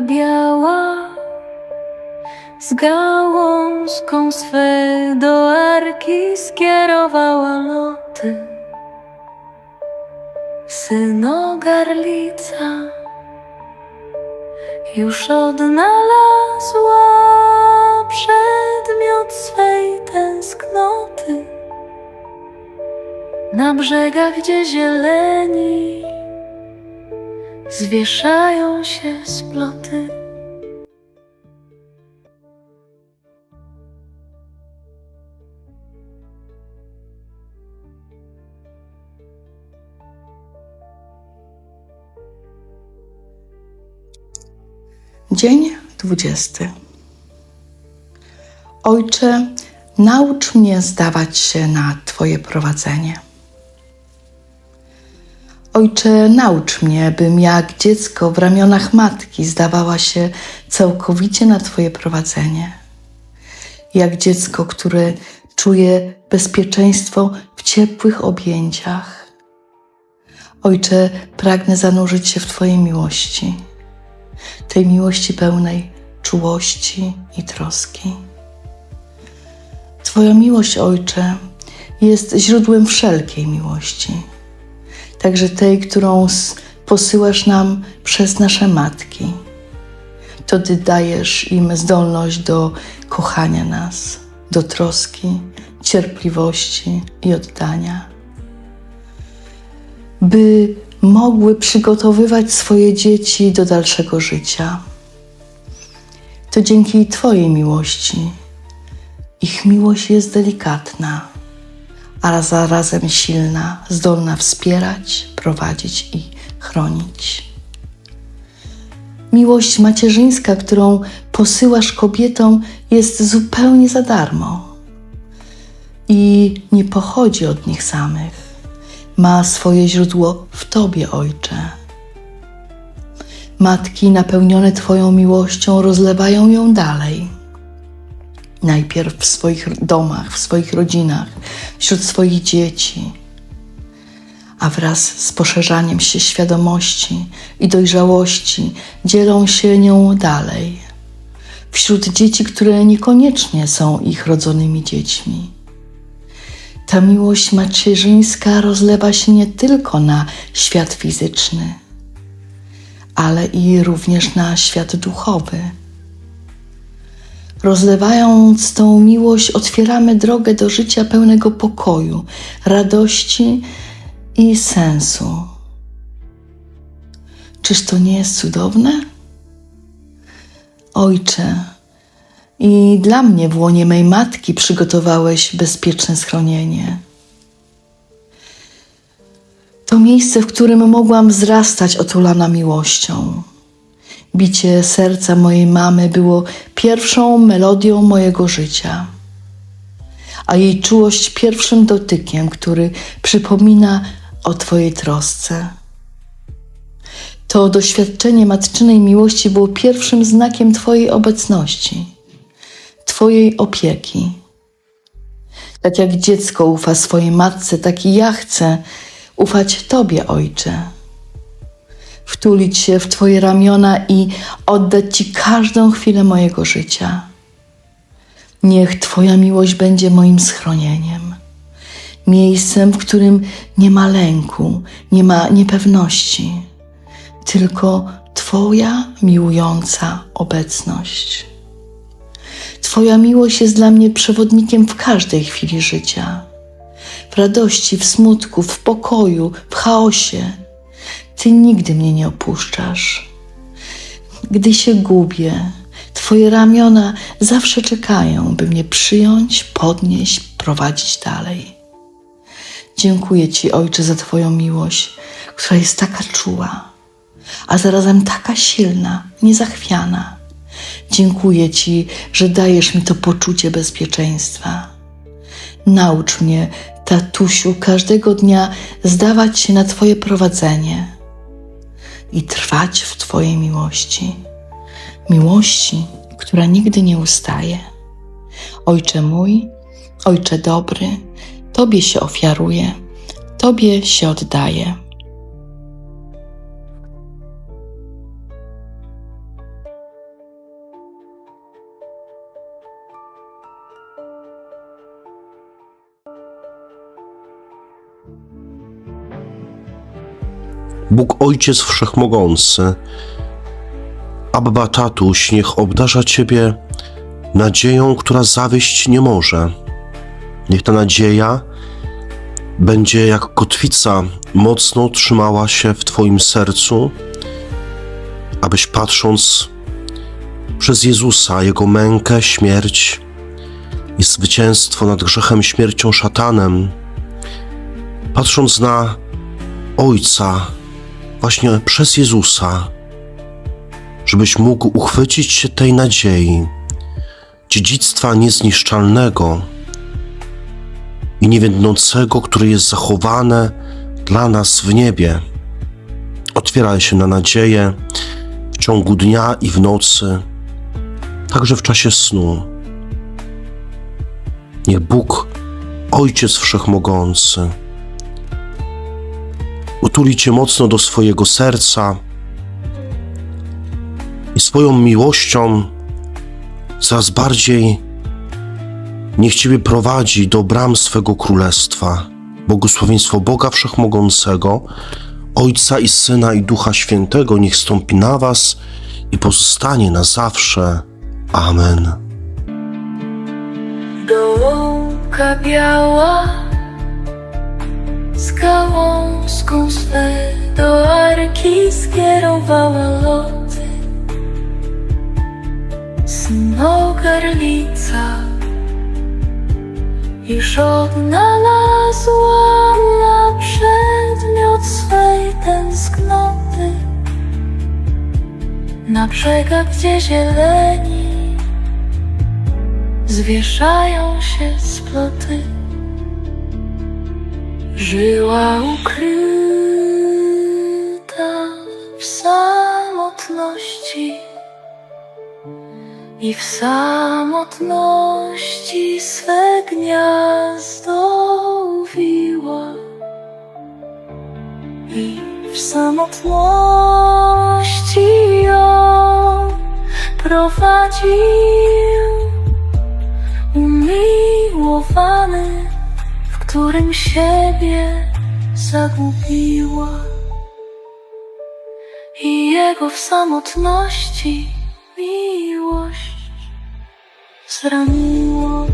biała z gałązką swe do arki skierowała loty. Synogarlica już odnalazła przedmiot swej tęsknoty na brzegach, gdzie zieleni zwieszają się sploty. Dzień dwudziesty. Ojcze, naucz mnie zdawać się na Twoje prowadzenie. Ojcze, naucz mnie, bym jak dziecko w ramionach matki zdawała się całkowicie na Twoje prowadzenie. Jak dziecko, które czuje bezpieczeństwo w ciepłych objęciach. Ojcze, pragnę zanurzyć się w Twojej miłości tej miłości pełnej czułości i troski. Twoja miłość, Ojcze, jest źródłem wszelkiej miłości, także tej, którą posyłasz nam przez nasze matki. To Ty dajesz im zdolność do kochania nas, do troski, cierpliwości i oddania by mogły przygotowywać swoje dzieci do dalszego życia. To dzięki Twojej miłości. Ich miłość jest delikatna, a zarazem silna, zdolna wspierać, prowadzić i chronić. Miłość macierzyńska, którą posyłasz kobietom, jest zupełnie za darmo i nie pochodzi od nich samych ma swoje źródło w Tobie, Ojcze. Matki napełnione Twoją miłością rozlewają ją dalej. Najpierw w swoich domach, w swoich rodzinach, wśród swoich dzieci, a wraz z poszerzaniem się świadomości i dojrzałości dzielą się nią dalej. Wśród dzieci, które niekoniecznie są ich rodzonymi dziećmi. Ta miłość macierzyńska rozlewa się nie tylko na świat fizyczny, ale i również na świat duchowy. Rozlewając tą miłość, otwieramy drogę do życia pełnego pokoju, radości i sensu. Czyż to nie jest cudowne? Ojcze, i dla mnie w łonie mej matki przygotowałeś bezpieczne schronienie. To miejsce, w którym mogłam wzrastać otulana miłością. Bicie serca mojej mamy było pierwszą melodią mojego życia, a jej czułość pierwszym dotykiem, który przypomina o Twojej trosce. To doświadczenie matczynej miłości było pierwszym znakiem Twojej obecności. Twojej opieki. Tak jak dziecko ufa swojej matce, tak i ja chcę ufać Tobie, Ojcze. Wtulić się w Twoje ramiona i oddać Ci każdą chwilę mojego życia. Niech Twoja miłość będzie moim schronieniem, miejscem, w którym nie ma lęku, nie ma niepewności, tylko Twoja miłująca obecność. Twoja miłość jest dla mnie przewodnikiem w każdej chwili życia. W radości, w smutku, w pokoju, w chaosie. Ty nigdy mnie nie opuszczasz. Gdy się gubię, Twoje ramiona zawsze czekają, by mnie przyjąć, podnieść, prowadzić dalej. Dziękuję Ci, Ojcze, za Twoją miłość, która jest taka czuła, a zarazem taka silna, niezachwiana. Dziękuję Ci, że dajesz mi to poczucie bezpieczeństwa. Naucz mnie, tatusiu, każdego dnia zdawać się na Twoje prowadzenie i trwać w Twojej miłości. Miłości, która nigdy nie ustaje. Ojcze mój, Ojcze dobry, Tobie się ofiaruję, Tobie się oddaję. Bóg Ojciec Wszechmogący, Abba Tatuś, niech obdarza Ciebie nadzieją, która zawieść nie może. Niech ta nadzieja będzie jak kotwica mocno trzymała się w Twoim sercu, abyś patrząc przez Jezusa, Jego mękę, śmierć i zwycięstwo nad grzechem, śmiercią, szatanem, patrząc na Ojca, właśnie przez Jezusa, żebyś mógł uchwycić się tej nadziei, dziedzictwa niezniszczalnego i niewiednącego, które jest zachowane dla nas w niebie. Otwieraj się na nadzieję w ciągu dnia i w nocy, także w czasie snu. Niech Bóg, Ojciec Wszechmogący, utuli Cię mocno do swojego serca i swoją miłością coraz bardziej niech Ciebie prowadzi do bram swego królestwa. Błogosławieństwo Boga Wszechmogącego, Ojca i Syna i Ducha Świętego niech stąpi na Was i pozostanie na zawsze. Amen. Biała z gałązką swe do arki skierowała loty. Synogarlica już odnalazła na przedmiot swej tęsknoty na brzegach, gdzie zieleni zwieszają się sploty. Żyła ukryta w samotności i w samotności swe gniazdo uwiła i w samotności ją prowadził umiłowany, którym siebie zagubiła. I jego w samotności miłość zraniło.